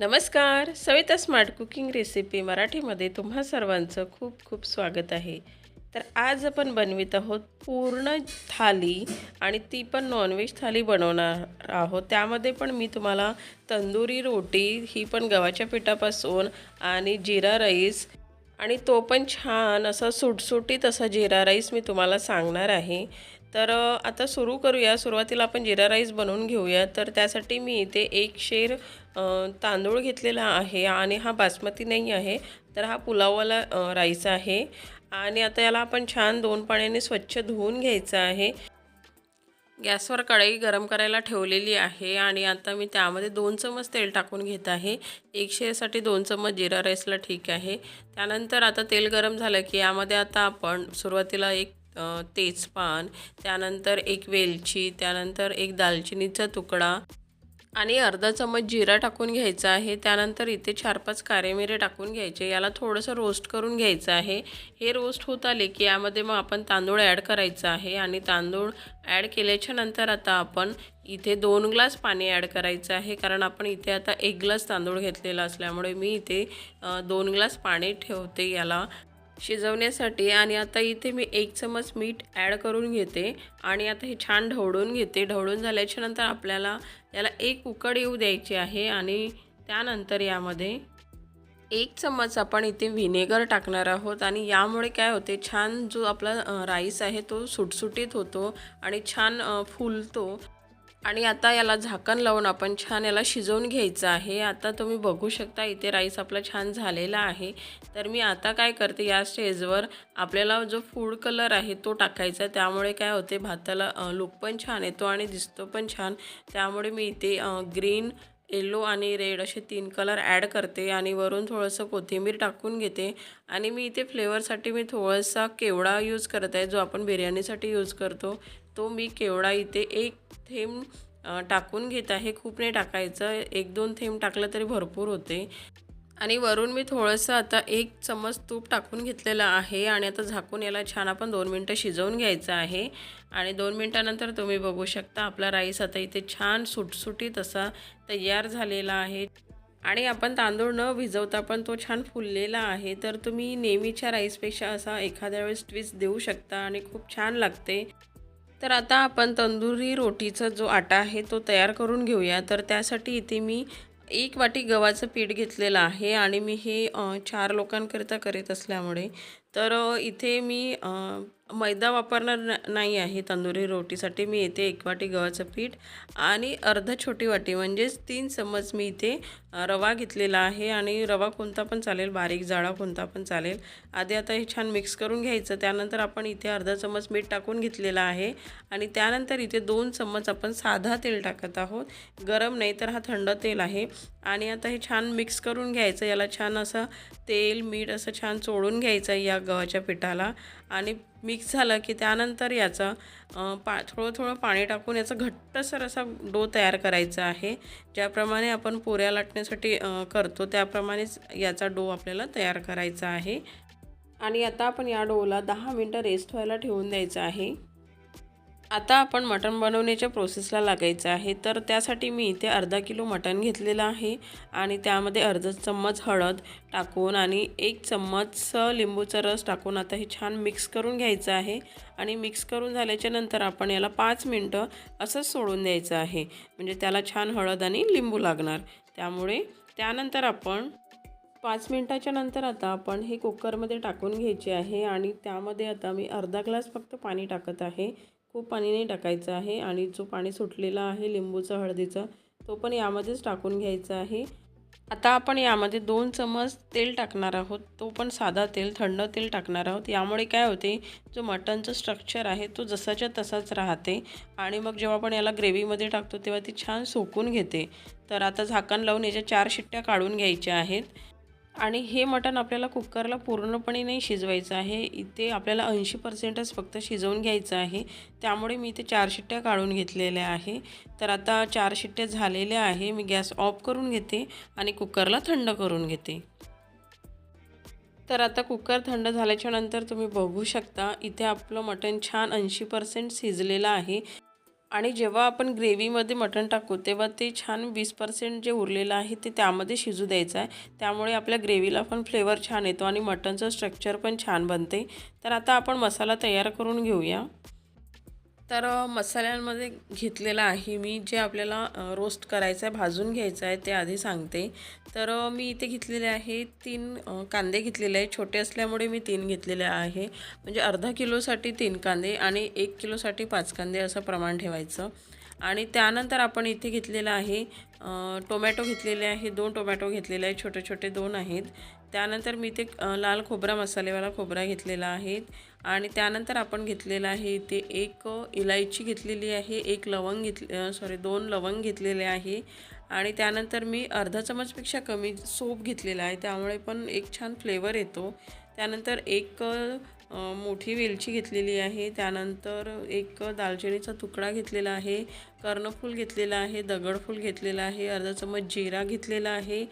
नमस्कार Savita smart cooking recipe मराठीमध्ये तुम्हा सर्वांचं खूप खूप स्वागत आहे. तर आज आपण बनवित आहोत पूर्ण थाली आणि ती पण नॉनव्हेज थाली बनवणार आहोत. त्यामध्ये पण मी तुम्हाला तंदुरी रोटी ही पण गव्हाच्या पिठापासून आणि जिरा राईस आणि तो पण छान असा सुटसुटीत असा जिरा राईस मी तुम्हाला सांगणार आहे. तर आता सुरू करूया. सुरुवातीला आपण जिरा राईस बनवून घेऊया. तर त्यासाठी मी इथे एक शेर तांदूळ घेतलेला आहे आणि हा बासमती नाही आहे. तर हा पुलाववाला राईस आहे. आणि आता याला आपण छान दोन पाण्याने स्वच्छ धुवून घ्यायचं आहे. गॅसवर कढई गरम करायला ठेवलेली आहे आणि आता मी त्यामध्ये दोन चमच तेल टाकून घेत आहे. एक शेरसाठी दोन चमच जिरा राईसला ठीक आहे. त्यानंतर आता तेल गरम झालं की यामध्ये आता आपण सुरुवातीला एक तेजपान त्यानंतर एक वेलची त्यानंतर एक दालचिनीचा तुकडा आणि अर्धा चमच जिरा टाकून घ्यायचा आहे. त्यानंतर इथे चार पाच कारेमिरे टाकून घ्यायचे. याला थोडंसं रोस्ट करून घ्यायचं आहे. हे रोस्ट होत आले की यामध्ये मग आपण तांदूळ ॲड करायचं आहे आणि तांदूळ ॲड केल्याच्यानंतर आता आपण इथे दोन ग्लास पाणी ॲड करायचं आहे. कारण आपण इथे आता एक ग्लास तांदूळ घेतलेला असल्यामुळे मी इथे दोन ग्लास पाणी ठेवते याला. शिजवण्यासाठी आणि आता इथे मी एक चमच मीठ ॲड करून घेते आणि आता हे छान ढवळून घेते. ढवळून झाल्याच्यानंतर आपल्याला याला एक उकड येऊ द्यायची आहे आणि त्यानंतर यामध्ये एक चम्मच आपण इथे व्हिनेगर टाकणार आहोत आणि यामुळे काय होते छान जो आपला राईस आहे तो सुटसुटीत होतो आणि छान फुलतो. आणि आता याला झाकण लावून आपण छान याला शिजवून घ्यायचं आहे. आता तुम्ही बघू शकता इथे राईस आपला छान झालेला आहे. तर मी आता काय करते या स्टेजवर आपल्याला जो फूड कलर आहे तो टाकायचा त्यामुळे काय होते भाताला लुक पण छान येतो आणि दिसतो पण छान. त्यामुळे मी इथे ग्रीन येलो आणि रेड असे तीन कलर ॲड करते आणि वरून थोडंसं कोथिंबीर टाकून घेते. आणि मी इथे फ्लेवरसाठी मी थोडासा केवडा यूज करत आहे जो आपण बिर्याणीसाठी यूज करतो. तो मी केवडा इथे एक थेंब टाकून घेत आहे. खूप नाही टाकायचं. एक दोन थेंब टाकलं तरी भरपूर होते. आणि वरून मी थोडंसं आता एक चमच तूप टाकून घेतलेलं आहे. आणि आता झाकून याला छान आपण दोन मिनटं शिजवून घ्यायचं आहे. आणि दोन मिनटानंतर तुम्ही बघू शकता आपला राईस आता इथे छान सुटसुटीत असा तयार झालेला आहे. आणि आपण तांदूळ न भिजवता पण तो छान फुललेला आहे. तर तुम्ही नेहमीच्या राईसपेक्षा असा एखाद्या वेळेस ट्विस्ट देऊ शकता आणि खूप छान लागते. तर आता आपण तंदुरी रोटीचा जो आटा आहे तो तयार करून घेऊया. तर त्यासाठी इथे मी एक वाटी गव्हाचं पीठ घेतलेलं आहे आणि मी हे चार लोकांकरिता करीत असल्यामुळे तर इथे मी मैदा वापरणार नाही आहे तंदुरी रोटीसाठी. मी इथे एक वाटी गव्हाचं पीठ आणि अर्ध छोटी वाटी म्हणजेच तीन चम्मच मी इथे रवा घेतलेला आहे. आणि रवा कोणता पण चालेल बारीक जाडा कोणता पण चालेल. आधी आता हे छान मिक्स करून घ्यायचं. त्यानंतर आपण इथे अर्धा चम्मच मीठ टाकून घेतलेला आहे. आणि त्यानंतर इथे दोन चम्मच आपण साधा तेल टाकत आहोत. गरम नाही तर हा थंड तेल आहे. आणि आता हे छान मिक्स करून घ्यायचं. याला छान असं तेल मीठ असं छान चोळून घ्यायचं. या गव्हाच्या पिठाला आणि मिक्स झालं की त्यानंतर याचं पा थोडं थोडं पाणी टाकून याचा घट्टसर असा डो तयार करायचा आहे. ज्याप्रमाणे आपण पोऱ्या लाटण्यासाठी करतो त्याप्रमाणेच याचा डो आपल्याला तयार करायचा आहे. आणि आता आपण या डोला दहा मिनटं रेस्ट व्हायला ठेवून द्यायचं आहे. आता आपण मटण बनवण्याच्या प्रोसेसला लागायचं आहे. तर त्यासाठी मी इथे अर्धा किलो मटण घेतलेलं आहे आणि त्यामध्ये अर्धा चम्मच हळद टाकून आणि एक चम्मच लिंबूचा रस टाकून आता हे छान मिक्स करून घ्यायचं आहे. आणि मिक्स करून झाल्याच्यानंतर आपण याला पाच मिनटं असंच सोडून द्यायचं आहे. म्हणजे त्याला छान हळद आणि लिंबू लागणार. त्यामुळे त्यानंतर आपण पाच मिनटाच्या नंतर आता आपण हे कुकरमध्ये टाकून घ्यायचे आहे. आणि त्यामध्ये आता मी अर्धा ग्लास फक्त पाणी टाकत आहे. खूप पाणी नाही टाकायचं आहे आणि जो पाणी सुटलेला आहे लिंबूचा हळदीचा तो पण यामध्येच टाकून घ्यायचा आहे. आता आपण यामध्ये दोन चमच तेल टाकणार आहोत. तो पण साधा तेल थंड तेल टाकणार आहोत. यामुळे काय होते जो मटनचं स्ट्रक्चर आहे तो जसाच्या तसाच राहते आणि मग जेव्हा आपण याला ग्रेव्हीमध्ये टाकतो तेव्हा ती छान सोकून घेते. तर आता झाकण लावून याच्या चार शिट्ट्या काढून घ्यायच्या आहेत. आणि हे मटण आपल्याला कुकरला पूर्णपणे नाही शिजवायचं आहे. इथे आपल्याला ऐंशी पर्सेंटच फक्त शिजवून घ्यायचं आहे. त्यामुळे मी इथे चार शिट्ट्या काढून घेतलेल्या आहे. तर आता चार शिट्ट्या झालेल्या आहे. मी गॅस ऑफ करून घेते आणि कुकरला थंड करून घेते. तर आता कुकर थंड झाल्याच्यानंतर तुम्ही बघू शकता इथे आपलं मटण छान ऐंशी पर्सेंट शिजलेलं आहे. आणि जेव्हा आपण ग्रेव्हीमध्ये मटण टाकू तेव्हा ते छान वीस पर्सेंट जे उरलेलं आहे ते त्यामध्ये शिजू द्यायचं आहे. त्यामुळे आपल्या ग्रेव्हीला पण फ्लेवर छान येतो आणि मटणचं स्ट्रक्चर पण छान बनते. तर आता आपण मसाला तयार करून घेऊया. तर मसाल्यांमध्ये घेतलेलं आहे मी. जे आपल्याला रोस्ट करायचं आहे भाजून घ्यायचं आहे ते आधी सांगते. तर मी इथे घेतलेले आहे तीन कांदे घेतलेले आहे छोटे असल्यामुळे मी तीन घेतलेले आहे. म्हणजे अर्धा किलोसाठी तीन कांदे आणि एक किलोसाठी पाच कांदे असं प्रमाण ठेवायचं. आणि त्यानंतर आपण इथे घेतलेलं आहे टोमॅटो घेतलेले आहे. दोन टोमॅटो घेतलेले आहे छोटे छोटे दोन आहेत. त्यानंतर मी ते लाल खोबरा मसालेवाला खोबरा घेतलेला आहे आणि त्यानंतर आपण घेतलेलं आहे इथे एक इलायची घेतलेली आहे एक लवंग घेतले सॉरी दोन लवंग घेतलेले आहे आणि त्यानंतर मी अर्धा चमचपेक्षा कमी सोप घेतलेला आहे. त्यामुळे पण एक छान फ्लेवर येतो. त्यानंतर एक मोठी वेलची घेतलेली आहे. त्यानंतर एक दालचिनीचा तुकडा घेतलेला आहे. कर्णफूल घेतलेला आहे. दगडफूल घेतलेला आहे. अर्धा चमच जिरा घेतलेला आहे.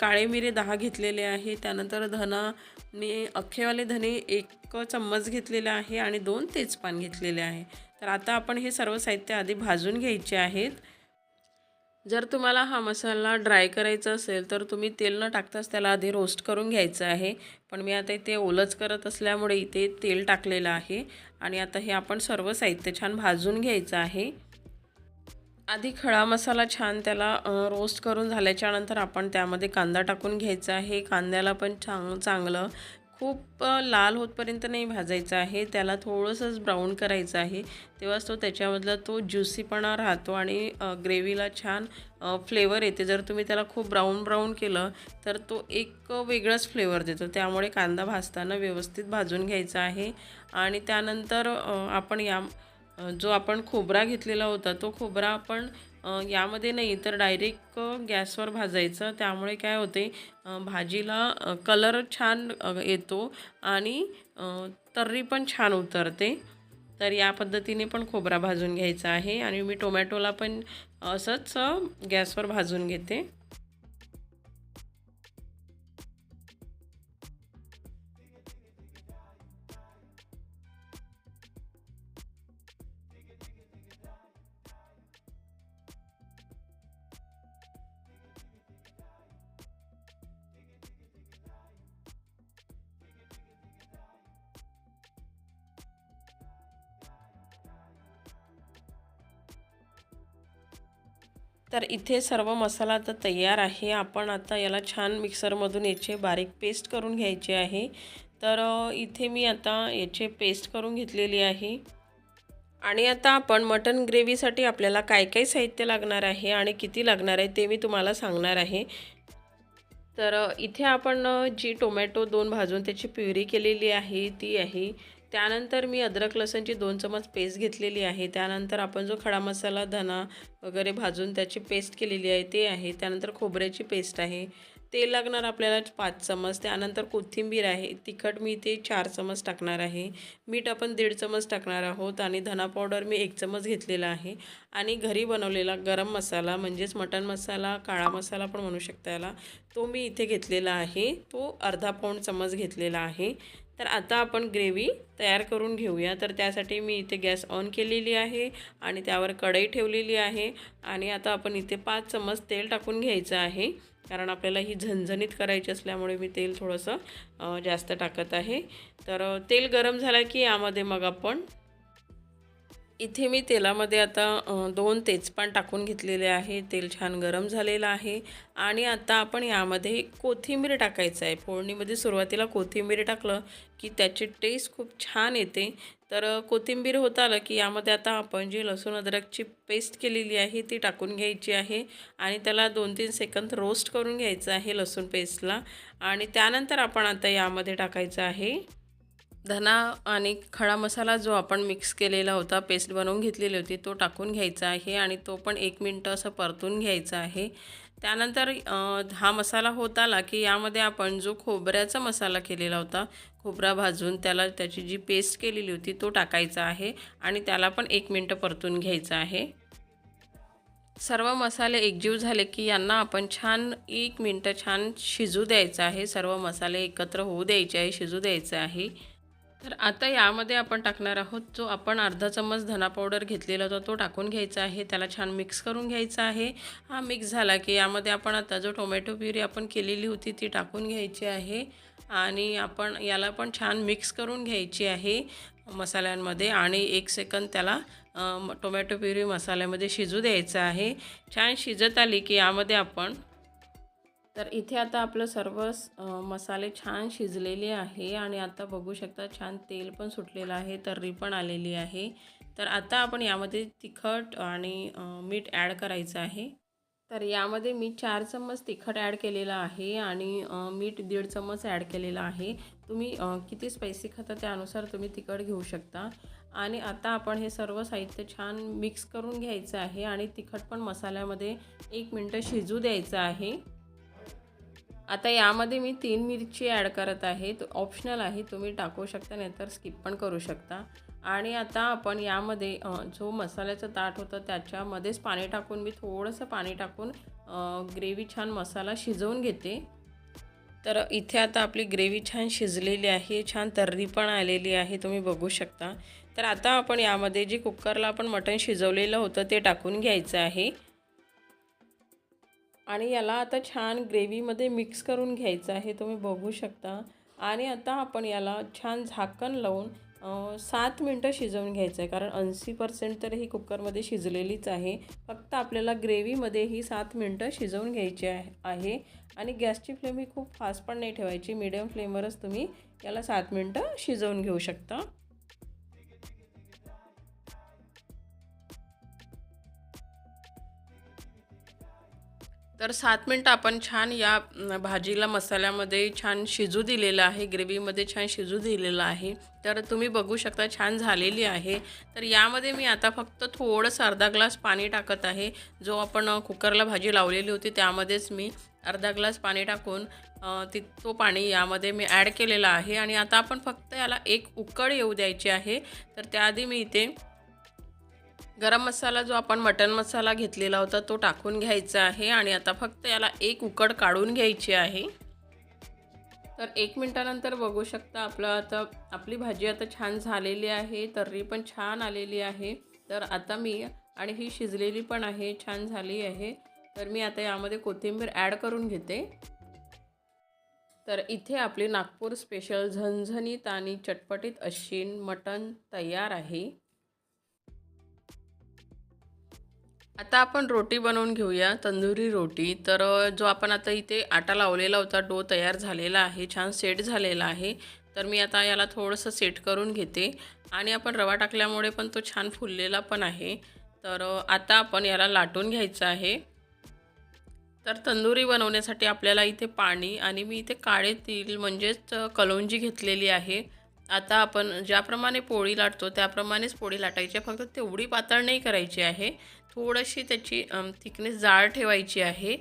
काळे मिरे दहा घेतलेले आहे. त्यानंतर धना मी अख्खेवाले धने एक चम्मच घेतलेला आहे आणि दोन तेजपान घेतलेले आहे. तर आता आपण हे सर्व साहित्य आधी भाजून घ्यायचे आहेत. जर तुम्हाला हा मसाला ड्राय करायचा असेल तर तुम्ही तेल न टाकताच त्याला आधी रोस्ट करून घ्यायचं आहे. पण मी आता इथे ओलच करत असल्यामुळे इथे तेल टाकलेलं आहे. आणि आता हे आपण सर्व साहित्य छान भाजून घ्यायचं आहे. आधी खडा मसाला छान त्याला रोस्ट करून झाल्याच्यानंतर आपण त्यामध्ये कांदा टाकून घ्यायचा आहे. कांद्याला पण चांग चांगलं खूप लाल होतपर्यंत नाही भाजायचं आहे. त्याला थोडंसंच ब्राऊन करायचं आहे. तेव्हाच तो त्याच्यामधला तो ज्युसीपणा राहतो आणि ग्रेव्हीला छान फ्लेवर येते. जर तुम्ही त्याला खूप ब्राऊन ब्राऊन केलं तर तो एक वेगळाच फ्लेवर देतो. त्यामुळे कांदा भाजताना व्यवस्थित भाजून घ्यायचा आहे. आणि त्यानंतर आपण या जो आपण खोबरा घेतलेला होता तो खोबरा आपण यामध्ये नाही तर डायरेक्ट गॅसवर भाजायचं. त्यामुळे काय होते भाजीला कलर छान येतो आणि तर्री पण छान उतरते. तर या पद्धतीने पण खोबरा भाजून घ्यायचा आहे आणि मी टोमॅटोला पण असंच गॅसवर भाजून घेते. तर इथे सर्व मसाला आता तयार आहे. आपण आता याला छान मिक्सरमधून याचे बारीक पेस्ट करून घ्यायचे आहे. तर इथे मी आता याचे पेस्ट करून घेतलेली आहे. आणि आता आपण मटन ग्रेव्हीसाठी आपल्याला काय काय साहित्य लागणार आहे आणि किती लागणार आहे ते मी तुम्हाला सांगणार आहे. तर इथे आपण जी टोमॅटो दोन भाजून त्याची प्युरी केलेली आहे ती आहे. त्यानंतर मी अद्रक लसणची दोन चमच पेस्ट घेतलेली आहे. त्यानंतर आपण जो खडा मसाला धना वगैरे भाजून त्याची पेस्ट केलेली आहे ते आहे. त्यानंतर खोबऱ्याची पेस्ट आहे. तेल लागणार आपल्याला पाच चमच. त्यानंतर कोथिंबीर आहे तिखट मी ते चार चमच टाकणार आहे. मीठ आपण दीड चमच टाकणार आहोत आणि धना पावडर मी एक चमच घेतलेला आहे. आणि घरी बनवलेला गरम मसाला म्हणजेच मटण मसाला काळा मसाला पण म्हणू शकता याला तो मी इथे घेतलेला आहे. तो अर्धा पाऊण चमच घेतलेला आहे. तर आता आपण ग्रेव्ही तयार करून घेऊया. तर त्यासाठी मी इथे गॅस ऑन केलेली आहे आणि त्यावर कढई ठेवलेली आहे. आणि आता आपण इथे पाच चमच तेल टाकून घ्यायचं आहे. कारण आपल्याला ही झणझणीत करायची असल्यामुळे मी तेल थोडंसं जास्त टाकत आहे. तर तेल गरम झालं की यामध्ये मग आपण इथे मी तेलामध्ये आता दोन तेजपान टाकून घेतलेले आहे. तेल छान गरम झालेलं आहे. आणि आता आपण यामध्ये कोथिंबीर टाकायचं आहे. फोडणीमध्ये सुरुवातीला कोथिंबीर टाकलं की त्याची टेस्ट खूप छान येते. तर कोथिंबीर होत आलं की यामध्ये आता आपण जी लसूण अद्रकची पेस्ट केलेली आहे ती टाकून घ्यायची आहे. आणि त्याला दोन तीन सेकंद रोस्ट करून घ्यायचं आहे लसूण पेस्टला आणि त्यानंतर आपण आता यामध्ये टाकायचं आहे धना आणि खडा मसाला जो आपण मिक्स केलेला होता पेस्ट बनवून घेतलेली होती तो टाकून घ्यायचा आहे आणि तो पण एक मिनटं असं परतून घ्यायचा आहे. त्यानंतर हा मसाला होत आला की यामध्ये आपण जो खोबऱ्याचा मसाला केलेला होता खोबरा भाजून त्याला त्याची जी पेस्ट केलेली होती तो टाकायचा आहे आणि त्याला पण एक मिनटं परतून घ्यायचं आहे. सर्व मसाले एकजीव झाले की यांना आपण छान एक मिनटं छान शिजू द्यायचं आहे. सर्व मसाले एकत्र होऊ द्यायचे आहे शिजू द्यायचे आहे. तर आता यामध्ये आपण टाकणार आहोत जो आपण अर्धा चम्मच धना पावडर घेतलेला होता तो टाकून घ्यायचा आहे. त्याला छान मिक्स करून घ्यायचा आहे. हा मिक्स झाला की यामध्ये आपण आता जो टोमॅटो प्युरी आपण केलेली होती ती टाकून घ्यायची आहे. आणि आपण याला पण छान मिक्स करून घ्यायची आहे मसाल्यांमध्ये. आणि एक सेकंद त्याला टोमॅटो प्युरी मसाल्यामध्ये शिजू द्यायचं आहे. छान शिजत आली की यामध्ये आपण तर इथे आता आपलं सर्व मसाले छान शिजलेले आहे आणि आता बघू शकता छान तेल पण सुटलेलं आहे तर्री पण आलेली आहे. तर आता आपण यामध्ये तिखट आणि मीठ ॲड करायचं आहे. तर यामध्ये मी चार चम्मच तिखट ॲड केलेलं आहे आणि मीठ दीड चम्मच ॲड केलेलं आहे. तुम्ही किती स्पायसी खाता त्यानुसार तुम्ही तिखट घेऊ शकता. आणि आता आपण हे सर्व साहित्य छान मिक्स करून घ्यायचं आहे आणि तिखट पण मसाल्यामध्ये एक मिनटं शिजू द्यायचं आहे. आता यामध्ये मी तीन मिरची ॲड करत आहे. तो ऑप्शनल आहे तुम्ही टाकू शकता नाहीतर स्किप पण करू शकता. आणि आता आपण यामध्ये जो मसाल्याचं ताट होतं त्याच्यामध्येच पाणी टाकून मी थोडंसं पाणी टाकून ग्रेव्ही छान मसाला शिजवून घेते. तर इथे आता आपली ग्रेव्ही छान शिजलेली आहे छान तर्री पण आलेली आहे तुम्ही बघू शकता. तर आता आपण यामध्ये जे कुकरला आपण मटण शिजवलेलं होतं ते टाकून घ्यायचं आहे. आणि याला आता छान ग्रेव्हीमध्ये मिक्स करून घ्यायचं आहे तुम्ही बघू शकता. आणि आता आपण याला छान झाकण लावून सात मिनटं शिजवून घ्यायचं आहे कारण ऐंशी पर्सेंट तर ही कुकरमध्ये शिजलेलीच आहे. फक्त आपल्याला ग्रेव्हीमध्ये ही सात मिनटं शिजवून घ्यायची आहे आहे. आणि गॅसची फ्लेम ही खूप फास्ट पण नाही ठेवायची मीडियम फ्लेमवरच तुम्ही याला सात मिनटं शिजवून घेऊ शकता. तर सात मिनटं आपण छान या भाजीला मसाल्यामध्ये छान शिजू दिलेलं आहे. ग्रेव्हीमध्ये छान शिजू दिलेलं आहे. तर तुम्ही बघू शकता छान झालेली आहे. तर यामध्ये मी आता फक्त थोडंसं अर्धा ग्लास पाणी टाकत आहे. जो आपण कुकरला भाजी लावलेली होती त्यामध्येच मी अर्धा ग्लास पाणी टाकून ती तो पाणी यामध्ये मी ॲड केलेला आहे. आणि आता आपण फक्त याला एक उकळ येऊ द्यायची आहे. तर त्याआधी मी इथे गरम मसाला जो आपण मटन मसाला घेतलेला होता तो टाकून घ्यायचा आहे आणि आता फक्त याला एक उकड काढून घ्यायची आहे. तर एक मिनटानंतर बघू शकता आपलं आता आपली भाजी आता छान झालेली आहे तर्री पण छान आलेली आहे. तर आता मी आणि ही शिजलेली पण आहे छान झाली आहे. तर मी आता यामध्ये कोथिंबीर ॲड करून घेते. तर इथे आपली नागपूर स्पेशल झणझणीत आणि चटपटीत अशी मटण तयार आहे. आता आपण रोटी बनवून घेऊया तंदुरी रोटी. तर जो आपण आता इथे आटा लावलेला होता डो तयार झालेला आहे छान सेट झालेला आहे. तर मी आता याला थोडंसं सेट करून घेते. आणि आपण रवा टाकल्यामुळे पण तो छान फुललेला पण आहे. तर आता आपण याला लाटून घ्यायचं आहे. तर तंदुरी बनवण्यासाठी आपल्याला इथे पाणी आणि मी इथे काळे तील म्हणजेच कलौंजी कलोंजी घेतलेली आहे. आता आपण ज्याप्रमाणे पोळी लाटतो त्याप्रमाणेच पोळी लाटायची. आहे फक्त तेवढी पातळ नाही करायची आहे. थोडीशी त्याची थिकनेस जाळ ठेवायची आहे.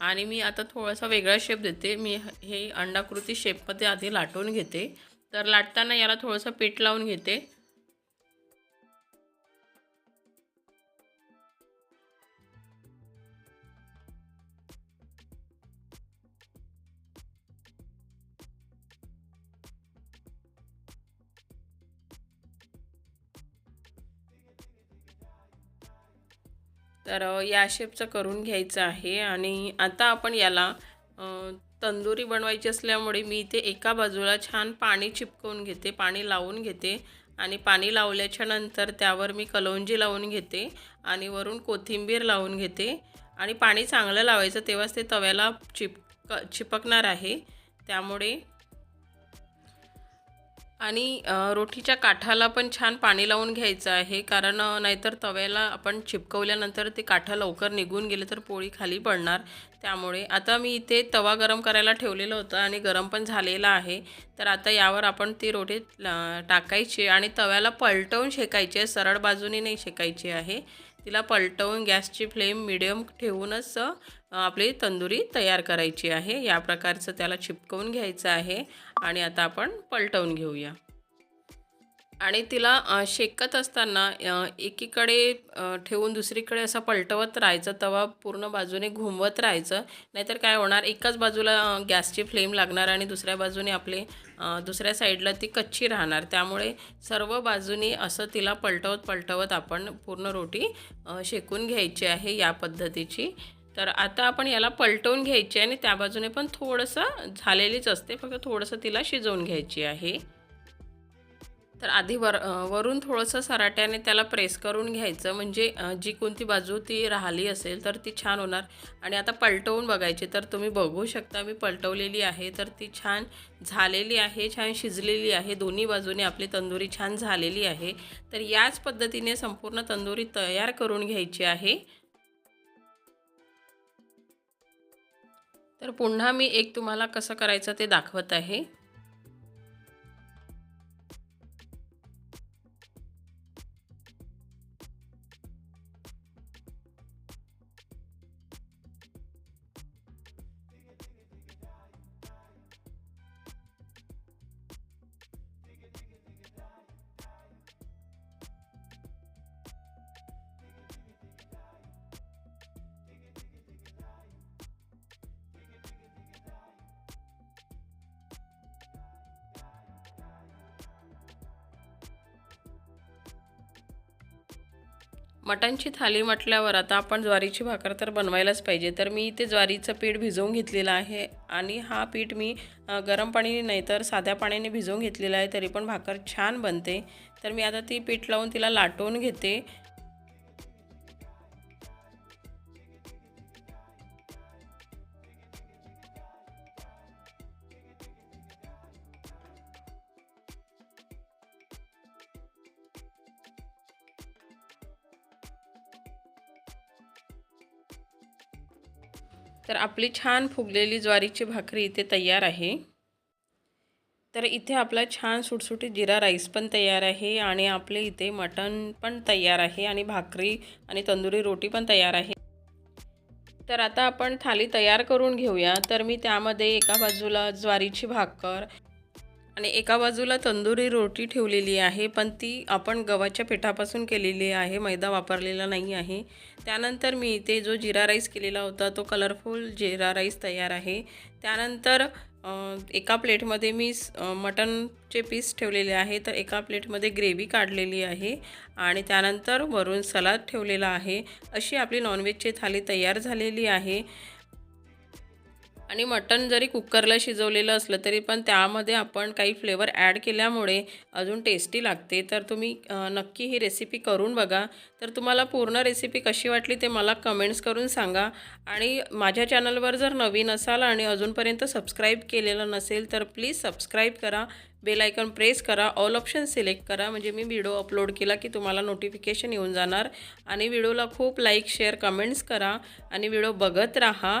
आणि मी आता थोडासा वेगळा शेप देते. मी हे अंडाकृती शेपमध्ये आधी लाटून घेते. तर लाटताना याला थोडंसं पीठ लावून घेते. तर या शेपचं करून घ्यायचं आहे आणि आता आपण याला तंदुरी बनवायची असल्यामुळे मी इथे एका बाजूला छान पाणी चिपकवून घेते पाणी लावून घेते आणि पाणी लावल्याच्या नंतर त्यावर मी कलौंजी लावून घेते आणि वरून कोथिंबीर लावून घेते आणि पाणी चांगलं लावायचं तेव्हाच ते तव्याला चिपक चिपकणार आहे. त्यामुळे आणि रोटीच्या काठाला पण छान पाणी लावून घ्यायचं आहे कारण नाहीतर तव्याला आपण चिपकवल्यानंतर ते काठा लवकर निघून गेले तर पोळी खाली पडणार. त्यामुळे आता मी इथे तवा गरम करायला ठेवलेलं होतं आणि गरम पण झालेला आहे. तर आता यावर आपण ती रोटी टाकायची आणि तव्याला पलटवून शेकायची आहे सरळ बाजूने नाही शेकायची आहे. तिला पलटवून गॅसची फ्लेम मिडियम ठेवूनच आपली तंदुरी तयार करायची आहे. या प्रकारचं त्याला चिपकवून घ्यायचं आहे आणि आता आपण पलटवून घेऊया. आणि तिला शेकत असताना एकीकडे ठेवून दुसरीकडे असं पलटवत राहायचं तवा पूर्ण बाजूने घुमवत राहायचं. नाहीतर काय होणार एकाच बाजूला गॅसची फ्लेम लागणार आणि दुसऱ्या बाजूने आपले दुसऱ्या साईडला ती कच्ची राहणार. त्यामुळे सर्व बाजूने असं तिला पलटवत पलटवत आपण पूर्ण रोटी शेकून घ्यायची आहे या पद्धतीची. तर आता आपण याला पलटवून घ्यायची आहे आणि त्या बाजूने पण थोडंसं झालेलीच असते फक्त थोडंसं तिला शिजवून घ्यायची आहे. तर आधी वर वरून थोडंसं सराट्याने त्याला प्रेस करून घ्यायचं. म्हणजे जी कोणती बाजू ती राहिली असेल तर ती छान होणार. आणि आता पलटवून बघायची तर तुम्ही बघू शकता मी पलटवलेली आहे तर ती छान झालेली आहे छान शिजलेली आहे. दोन्ही बाजूने आपली तंदुरी छान झालेली आहे. तर याच पद्धतीने संपूर्ण तंदुरी तयार करून घ्यायची आहे. तर पुन्हा मी एक तुम्हाला कसं करायचं ते दाखवत आहे. मटणची थाली म्हटल्यावर आता आपण ज्वारीची भाकर तर बनवायलाच पाहिजे. तर मी इथे ज्वारीचं पीठ भिजवून घेतलेलं आहे आणि हा पीठ मी गरम पाणी नाही तर साध्या पाण्याने भिजवून घेतलेला आहे तरी पण भाकर छान बनते. तर मी आता ती पीठ लावून तिला लाटवून घेते. तर आपली छान फुगलेली ज्वारीची भाकरी इथे तयार आहे. तर इथे आपला छान सुटसुटीत जिरा राईस पण तयार आहे आणि आपले इथे मटण पण तयार आहे आणि भाकरी आणि तंदुरी रोटी पण तयार आहे. तर आता आपण थाली तयार करून घेऊया. तर मी त्यामध्ये एका बाजूला ज्वारीची भाकर आणि एका बाजूला तंदुरी रोटी ठेवलेली आहे पण ती आपण गव्हाच्या पिठापासून केलेली आहे मैदा वापरलेला नाही आहे. त्यानंतर मी इथे जो जिरा राईस केलेला होता तो कलरफुल जिरा राईस तयार आहे. त्यानंतर एका प्लेटमध्ये मी मटनचे पीस ठेवलेले आहे तर एका प्लेटमध्ये ग्रेव्ही काढलेली आहे आणि त्यानंतर वरून सलाद ठेवलेला आहे. अशी आपली नॉनव्हेजची थाली तयार झालेली आहे. आणि मटण जरी कुकरला शिजवलेलं असलं तरी पण त्यामध्ये आपण काही फ्लेवर ॲड केल्यामुळे अजून टेस्टी लागते. तर तुम्ही नक्की ही रेसिपी करून बघा. तर तुम्हाला पूर्ण रेसिपी कशी वाटली ते मला कमेंट्स करून सांगा. आणि माझ्या चॅनलवर जर नवीन असाल आणि अजूनपर्यंत सबस्क्राईब केलेलं नसेल तर प्लीज सबस्क्राईब करा. बेल आयकॉन प्रेस करा. ऑल ऑप्शन सिलेक्ट करा. म्हणजे मी व्हिडिओ अपलोड केला की तुम्हाला नोटिफिकेशन येऊन जाणार. आणि व्हिडिओला खूप लाईक शेअर कमेंट्स करा. आणि व्हिडिओ बघत राहा.